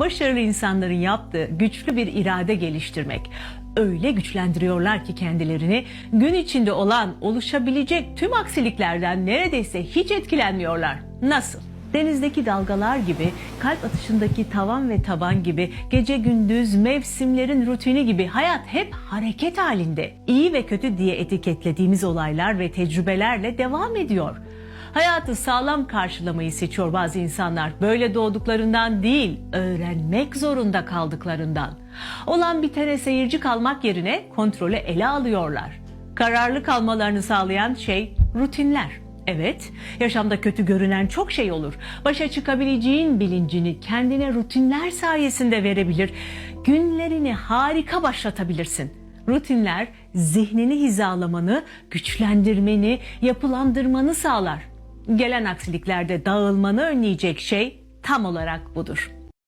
başarılı insanların yaptığı güçlü bir irade geliştirmek. Öyle güçlendiriyorlar ki kendilerini gün içinde olan oluşabilecek tüm aksiliklerden neredeyse hiç etkilenmiyorlar. Nasıl? Denizdeki dalgalar gibi, kalp atışındaki tavan ve taban gibi, gece gündüz mevsimlerin rutini gibi hayat hep hareket halinde. İyi ve kötü diye etiketlediğimiz olaylar ve tecrübelerle devam ediyor. Hayatı sağlam karşılamayı seçiyor bazı insanlar. Böyle doğduklarından değil, öğrenmek zorunda kaldıklarından. Olan bitene seyirci kalmak yerine kontrolü ele alıyorlar. Kararlı kalmalarını sağlayan şey rutinler. Evet, yaşamda kötü görünen çok şey olur. Başa çıkabileceğin bilincini kendine rutinler sayesinde verebilir. Günlerini harika başlatabilirsin. Rutinler zihnini hizalamanı, güçlendirmeni, yapılandırmanı sağlar. Gelen aksiliklerde dağılmanı önleyecek şey tam olarak budur.